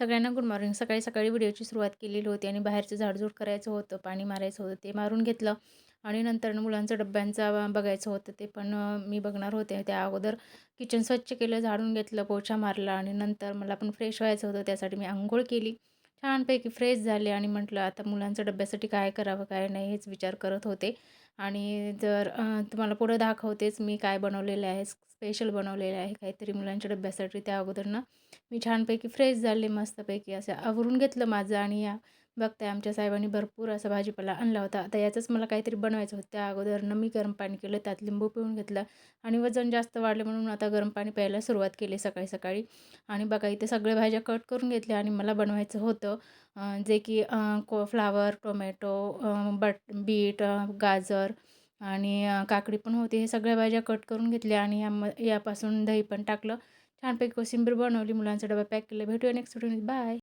सगळ्यांना good morning सकाळी सकाळी व्हिडिओची सुरुवात केलेली होती आणि बाहेरचं झाडझूड करायचं होतं पाणी मारायचं होतं ते मारून घेतलं. आणि नंतर मुलांचं डब्यांचा बघायचं होतं ते पण मी बघणार होते. त्या अगोदर किचन स्वच्छ केलं झाडून घेतलं पोछा मारला आणि नंतर मला पण फ्रेश व्हायचं होतं. त्यासाठी मी आंघोळ केली. छानपैकी फ्रेश झाले आणि म्हटलं आता मुलांचं डब्यासाठी काय करावं काय नाही हेच विचार करत होते. आणि जर तुम्हाला पुढं दाखवतेच मी काय बनवलेलं आहे स्पेशल बनवलेलं आहे काहीतरी मुलांच्या डब्यासाठी त्या अगोदर ना मी छानपैकी फ्रेश झाले मस्तपैकी असं आवरून घेतलं माझं आणि या बघताय आमच्या साहेबांनी भरपूर असा भाजीपाला आणला होता. आता याचंच मला काहीतरी बनवायचं होतं. त्या अगोदर मी गरम पाणी केलं त्यात लिंबू पिळून घेतलं आणि वजन जास्त वाढलं म्हणून आता गरम पाणी प्यायला सुरुवात केली सकाळी सकाळी. आणि बघा इथे सगळ्या भाज्या कट करून घेतल्या आणि मला बनवायचं होतं जे की को फ्लावर टोमॅटो बट बीट गाजर आणि काकडी पण होती. हे सगळ्या भाज्या कट करून घेतल्या आणि या यापासून दही पण टाकलं. छानपैकी कोशिंबीर बनवली. मुलांचा डबा पॅक केलं. भेटूया नेक्स्ट व्हिडिओ बाय